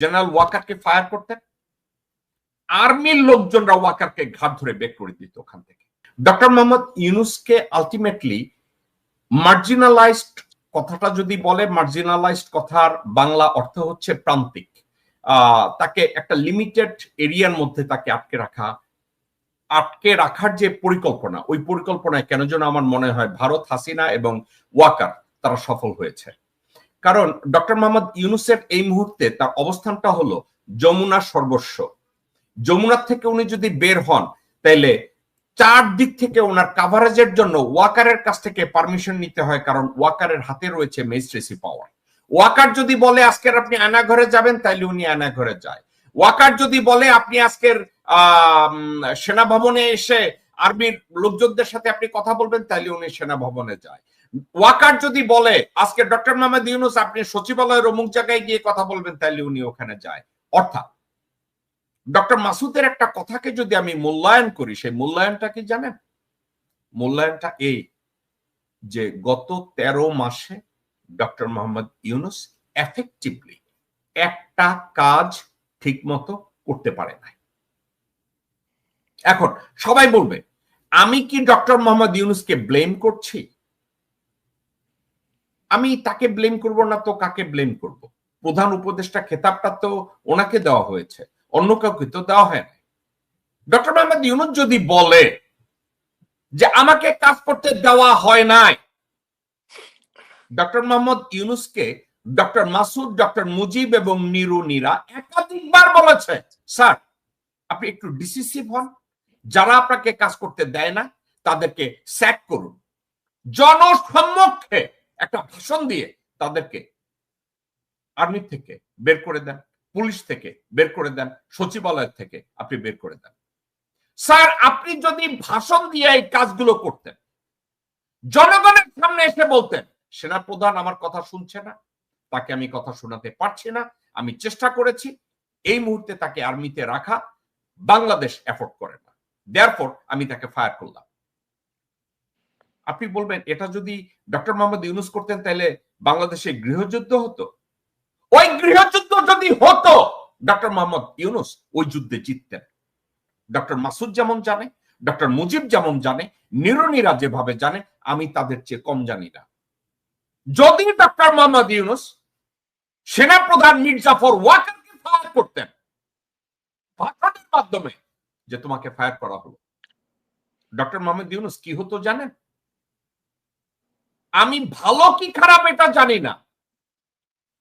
General ওয়াকারকে fire করতেন। আর্মির লোকজনরা ওয়াকারকে ঘাট ধরে বের করে দিত ওখান থেকে। ডক্টর মোহাম্মদ ইউনুসকে আলটিমেটলি মার্জিনালাইজড কথাটা যদি বলে মার্জিনালাইজড কথার বাংলা অর্থ হচ্ছে প্রান্তিক। তাকে একটা লিমিটেড এরিয়ার মধ্যে তাকে আটকে রাখা, আটকে রাখার যে পরিকল্পনা, ওই পরিকল্পনায় কেন যেন আমার মনে হয় ভারত হাসিনা এবং ওয়াকার তারা সফল হয়েছে। কারণ ডক্টর মোহাম্মদ ইউনুসের এই মুহূর্তে তার অবস্থানটা হলো যমুনা সর্বস্ব। যমুনার থেকে উনি যদি বের হন, তাইলে চার দিক থেকে ওনার কাভারেজের জন্য ওয়াকারের কাছ থেকে পারমিশন নিতে হয়, কারণ ওয়াকারের হাতে রয়েছে মেজিস্ট্রেসি পাওয়ার ওয়াকার যদি বলে, আজকের আপনি আয়না ঘরে যাবেন, তাইলে উনি আয়না ঘরে যায়। ওয়াকার যদি বলে, আপনি আজকের সেনা ভবনে এসে আর্মির লোকজনদের সাথে আপনি কথা বলবেন, তাইলে উনি সেনা ভবনে যায়। ওয়াকার যদি বলে, আজকে ডক্টর মোহাম্মদ ইউনুস আপনি সচিবালয়ের অমুক জায়গায় গিয়ে কথা বলবেন, তাইলে উনি ওখানে যায়। অর্থাৎ, ডক্টর মাসুদের একটা কথাকে যদি আমি মূল্যায়ন করি, সেই মূল্যায়নটা কি জানেন? মূল্যায়নটা এই যে গত ১৩ মাসে ডক্টর মোহাম্মদ ইউনুস এফেক্টিভলি একটা কাজ ঠিকমতো করতে পারে নাই। এখন, সবাই বলবে, আমি কি ডক্টর মোহাম্মদ ইউনুসকে ব্লেম করছি? আমি তাকে ব্লেম করব না তো কাকে ব্লেম করব? প্রধান উপদেষ্টা খেতাবটা তো ওনাকে দেওয়া হয়েছে, অন্য কাউকে তো দেওয়া হয় না ডক্টর মোহাম্মদ ইউনুস যদি বলে যে আমাকে কাজ করতে দেওয়া হয় নাই, ডক্টর মোহাম্মদ ইউনুসকে ডক্টর মাসুদ, ডক্টর মুজিব এবং নিরুনিরা একাধিকবার বলেছে, স্যার, আপনি একটু ডিসিসিভ হন। যারা আপনাকে কাজ করতে দেয় না, তাদেরকে স্যাক করুন। জনসম্মুখে একটা ভাষণ দিয়ে তাদেরকে আর্মি থেকে বের করে দেন, পুলিশ থেকে বের করে দেন, সচিবালয় থেকে আপনি বের করে দেন। স্যার, আপনি যদি ভাষণ দিয়ে এই কাজগুলো করতেন, জনগণের সামনে এসে বলতেন সেনা প্রধান আমার কথা শুনছে না, তাকে আমি কথা শোনাতে পারছি না, আমি চেষ্টা করেছি, এই মুহূর্তে তাকে আর্মিতে রাখা, বাংলাদেশ এফোর্ড করে না। দেয়ারপর আমি তাকে ফায়ার করলাম। আপনি বলবেন, এটা যদি ডক্টর মোহাম্মদ ইউনুস করতেন, তাহলে বাংলাদেশে গৃহযুদ্ধ হতো? ওই গৃহযুদ্ধ যদি হতো, ডক্টর মোহাম্মদ ইউনুস ওই যুদ্ধে জিততেন। ডক্টর মাসুদ যেমন জানে, ডক্টর মুজিব যেমন জানে, নিরনীরা যেভাবে জানে, আমি তাদের চেয়ে কম জানি না। যদি ডক্টর মোহাম্মদ ইউনুস সেনাপ্রধান মির্জাফর ওয়াকারকে ফায়ার করতেন ভাষণের মাধ্যমে যে তোমাকে ফায়ার করা হলো, ডক্টর মোহাম্মদ ইউনুস কি হতো জানেন? আমি ভালো কি খারাপ এটা জানি না।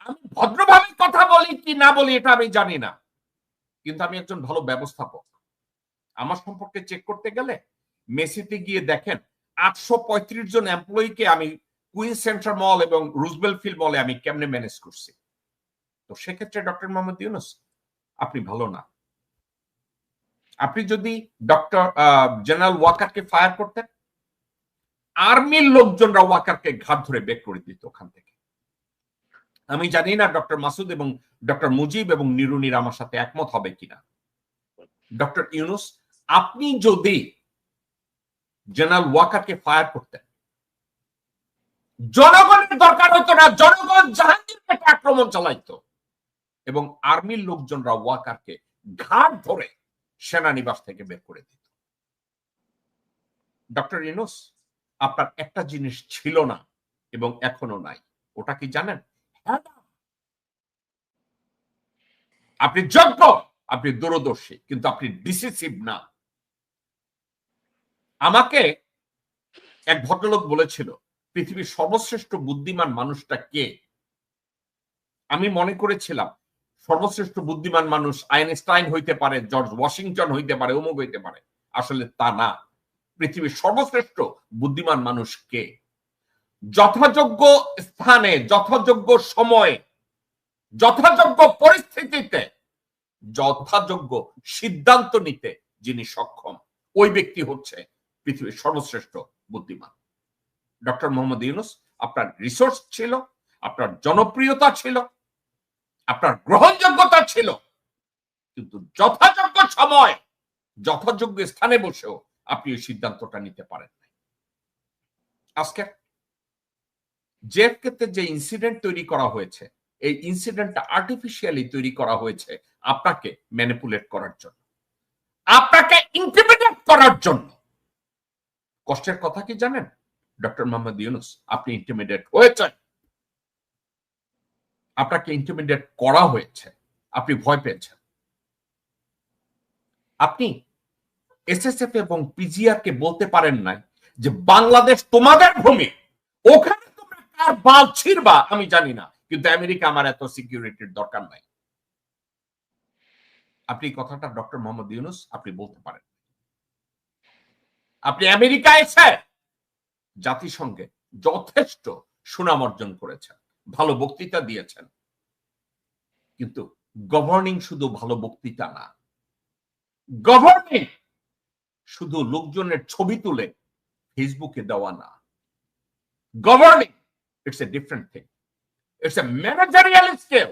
আমি ভদ্রভাবে কথা বলি কি না বলি এটা আমি জানি না। কিন্তু আমি একজন ভালো ব্যবস্থাপক। আমার সম্পর্কে চেক করতে গেলে মেসিতে গিয়ে দেখেন আটশো পঁয়ত্রিশ জন এমপ্লয়িকে আমি কুইন সেন্টার মল এবং রুজবেল ফিল্ড মলে আমি কেমনে ম্যানেজ করছি? তো সেক্ষেত্রে ডক্টর মোহাম্মদ ইউনুস, আপনি ভালো না। আপনি যদি ডক্টর জেনারেল ওয়াকারকে ফায়ার করতেন আর্মির লোকজনরা ওয়াকারকে ঘাট ধরে বের করে দিত ওখান থেকে। আমি জানি না ডক্টর মাসুদ এবং ডক্টর মুজিব এবং নিরুনির আমার সাথে একমত হবে কিনা। ডক্টর ইউনুস, আপনি যদি জেনারেল ওয়াকারকে ফায়ার করতেন, জনগণের দরকার হতো না, জনগণ জাহাঙ্গীর আক্রমণ চালাইতো এবং আর্মির লোকজনরা ওয়াকারকে ঘাট ধরে সেনানিবাস থেকে বের করে দিত। ডক্টর ইউনুস আপনার একটা জিনিস ছিল না এবং এখনও নাই। ওটা কি জানেন? আপনি যোগ্য, আপনি দূরদর্শী, কিন্তু আপনি ডিসিসিভ না। আমাকে এক ভদ্রলোক বলেছিল, পৃথিবীর সর্বশ্রেষ্ঠ বুদ্ধিমান মানুষটা কে? আমি মনে করেছিলাম, সর্বশ্রেষ্ঠ বুদ্ধিমান মানুষ আইনস্টাইন হইতে পারে, জর্জ ওয়াশিংটন হইতে পারে, অমুক হইতে পারে। আসলে তা না। পৃথিবীর সর্বশ্রেষ্ঠ বুদ্ধিমান মানুষ কে যথাযোগ্য স্থানে, যথাযোগ্য সময়ে, যথাযোগ্য পরিস্থিতিতে, যথাযোগ্য সিদ্ধান্ত নিতে যিনি সক্ষম, ওই ব্যক্তি হচ্ছে পৃথিবীর সর্বশ্রেষ্ঠ বুদ্ধিমান। ডক্টর মোহাম্মদ ইউনুস, আপনার রিসোর্স ছিল, আপনার জনপ্রিয়তা ছিল, আপনার গ্রহণযোগ্যতা ছিল, কিন্তু যথাযোগ্য সময়, যথাযোগ্য স্থানে বসেও আপনি ওই সিদ্ধান্তটা নিতে পারেন নাই। আজকে জেএফকেতে যে ইনসিডেন্ট তৈরি করা হয়েছে, এই ইনসিডেন্টটা আর্টিফিশিয়ালি তৈরি করা হয়েছে আপনাকে ম্যানিপুলেট করার জন্য। আপনাকে ইন্টিমিডেট করার জন্য। কষ্টের কথা কি জানেন? ডক্টর মোহাম্মদ ইউনুস, আপনি ইন্টিমিডেট হয়েছেন। আপনাকে ইন্টিমিডেট করা হয়েছে। আপনি ভয় পেয়েছেন। আপনি এসএসএফ এবং পিজিআর কে বলতে পারেন নাই যে বাংলাদেশ তোমাদের ভূমি। ওখানে তোমরা কার বাল ছিড়বা আমি জানি না, কিন্তু আমেরিকা আমার এত সিকিউরিটির দরকার নাই। আপনি কথাটা ডক্টর মোহাম্মদ ইউনুস, আপনি বলতে পারেন আপনি আমেরিকা এসে জাতিসংঘে যথেষ্ট সুনাম অর্জন করেছেন, ভালো বক্তৃতা দিয়েছেন। কিন্তু গভর্নিং শুধু ভালো বক্তৃতা না গভর্নিং শুধু লোকজনের ছবি তুলে ফেসবুকে দেওয়া না governing it's a different thing it's a managerial scale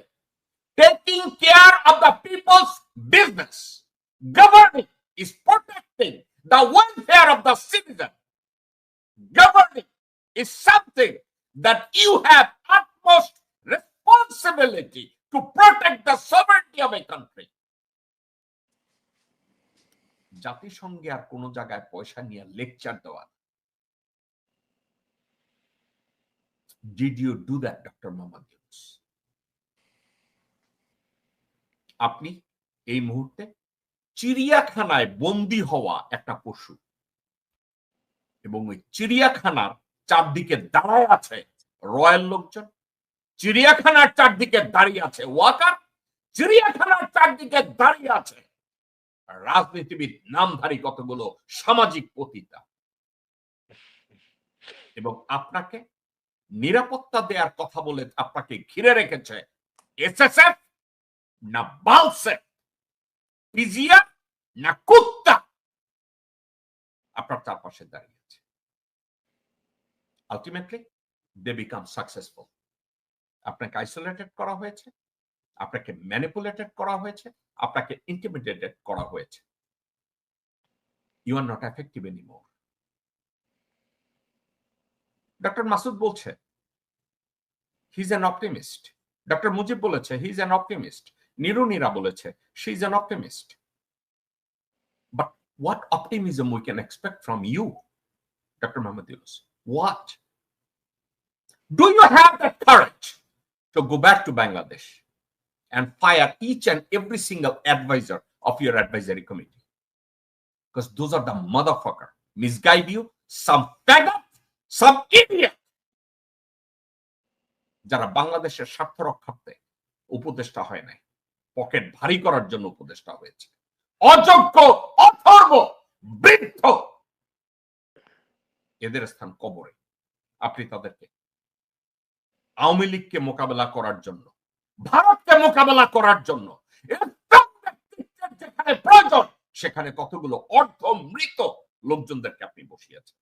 taking care of the people's business. Governing is protecting the welfare of the citizen. Governing is something that you have utmost responsibility to protect the sovereignty of a country. জাতিসংঘে আর কোন জায়গায় পয়সা নিয়ে lecture দেওয়া did you do that doctor Muhammad Yunus আপনি এই মুহূর্তে চিড়িয়াখানায় বন্দি হওয়া একটা পশু এবং ওই চিড়িয়াখানার চারদিকে দাঁড়ায় আছে রয়্যাল লোকজন, চিড়িয়াখানার চারদিকে দাঁড়িয়ে আছে ওয়াকার, চিড়িয়াখানার চারদিকে দাঁড়িয়ে আছে রাজনীতিবিদ নামধারী কতগুলো সামাজিক পতিতা। এবং আপনাকে নিরাপত্তা দেওয়ার কথা বলে আপনাকে ঘিরে রেখেছে এসএসএফ না বালসে পিজিয়া না কুত্তা। আপনার চারপাশে দাঁড়িয়ে আছে। আলটিমেটলি দে বিকাম সাকসেসফুল আপনাকে আইসোলেটেড করা হয়েছে। আপনাকে ম্যানিপুলেটেড করা হয়েছে, আপনাকে ইন্টিমিডেটেড করা হয়েছে। You are not effective anymore doctor Masud বলছে he is an optimist doctor Mujib বলেছে হি ইজ অ্যান অপটিমিস্ট নিরুনিরা বলেছে she is an optimist but what optimism we can expect from you doctor Muhammad Yunus what do you have that courage to go back to Bangladesh and fire each and every single advisor of your advisory committee. Because those are the motherfucker misguide you, some faggot, some idiot. যারা বাংলাদেশের স্বার্থ রক্ষার্থে উপদেষ্টা হয় নাই pocket ভারী করার জন্য উপদেষ্টা হয়েছে অযোগ্য অথর্ব বৃদ্ধ এদের স্থান কবরে আপনি তাদেরকে আওয়ামী লীগকে মোকাবেলা করার জন্য ভারতকে মোকাবেলা করার জন্য যেখানে প্রয়োজন সেখানে কতগুলো অর্ধ মৃত লোকজনদেরকে আপনি বসিয়েছেন।